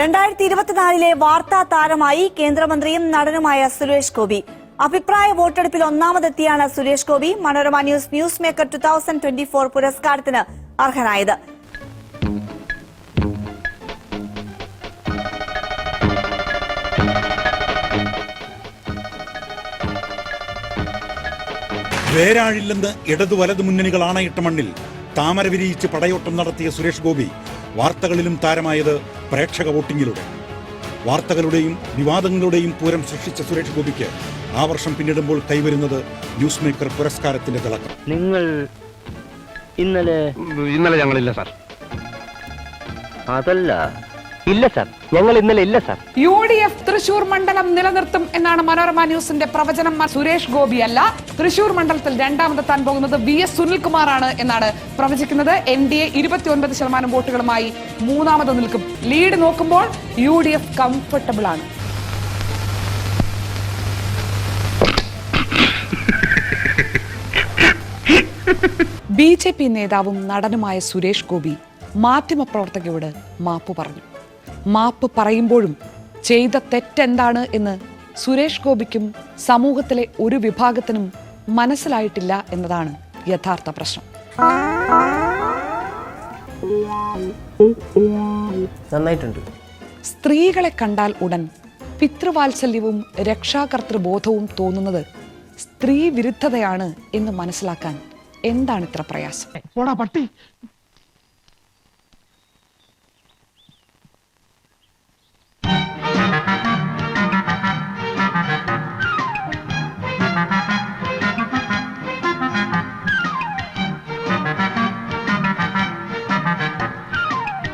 രണ്ടായിരത്തി ഇരുപത്തിനാലിലെ വാർത്താ താരമായി കേന്ദ്രമന്ത്രിയും നടനുമായ സുരേഷ് ഗോപി. അഭിപ്രായ വോട്ടെടുപ്പിൽ ഒന്നാമതെത്തിയാണ് Suresh Gopi Manorama news newsmaker two thousand twenty four പുരസ്കാരത്തിന് അർഹനായത്. വേരാഴില്ലെന്ന് ഇടതു വലതു മുന്നണികൾ ആണയിട്ട മണ്ണിൽ താമര വിരിയിച്ച് പടയോട്ടം നടത്തിയ സുരേഷ് ഗോപി വാർത്തകളിലും താരമായത് പ്രേക്ഷക വോട്ടിങ്ങിലൂടെ. വാർത്തകളുടെയും വിവാദങ്ങളുടെയും പൂരം സൃഷ്ടിച്ച സുരേഷ് ഗോപിക്ക് ആ വർഷം പിന്നിടുമ്പോൾ കൈവരുന്നത് ന്യൂസ് മേക്കർ പുരസ്കാരത്തിന്റെ തിളക്കം. നിങ്ങൾ ഇന്നലെ ഇന്നലെ ഞങ്ങളില്ല സാർ. അതല്ല. ഇല്ല സാർ. ഞങ്ങൾ ഇന്നലെ ഇല്ല sir. U D F Thrissur മണ്ഡലം നിലനിർത്തും എന്നാണ് മനോരമ ന്യൂസിന്റെ പ്രവചനം. സുരേഷ് ഗോപി അല്ല. തൃശൂർ മണ്ഡലത്തിൽ രണ്ടാമതെത്താൻ പോകുന്നത് വി എസ് സുനിൽകുമാറാണ് എന്നാണ് പ്രവചിക്കുന്നത്. എൻ ഡി എ ഇരുപത്തിയൊൻപത് ശതമാനം വോട്ടുകളുമായി മൂന്നാമത് നിൽക്കും. ലീഡ് നോക്കുമ്പോൾ യു ഡി എഫ് കംഫർട്ടബിൾ ആണ്. ബി ജെ പി നേതാവും നടനുമായ സുരേഷ് ഗോപി മാധ്യമപ്രവർത്തകയോട് മാപ്പു പറഞ്ഞു. മാപ്പ് പറയുമ്പോഴും ചെയ്ത തെറ്റെന്താണ് എന്ന് സുരേഷ് ഗോപിക്കും സമൂഹത്തിലെ ഒരു വിഭാഗത്തിനും മനസ്സിലായിട്ടില്ല എന്നതാണ് യഥാർത്ഥ പ്രശ്നം. നന്നായിട്ടുണ്ട്. സ്ത്രീകളെ കണ്ടാൽ ഉടൻ പിതൃവാത്സല്യവും രക്ഷാകർത്തൃബോധവും തോന്നുന്നത് സ്ത്രീ വിരുദ്ധതയാണ് എന്ന് മനസ്സിലാക്കാൻ എന്താണ് ഇത്ര പ്രയാസം? പോടാ പട്ടി.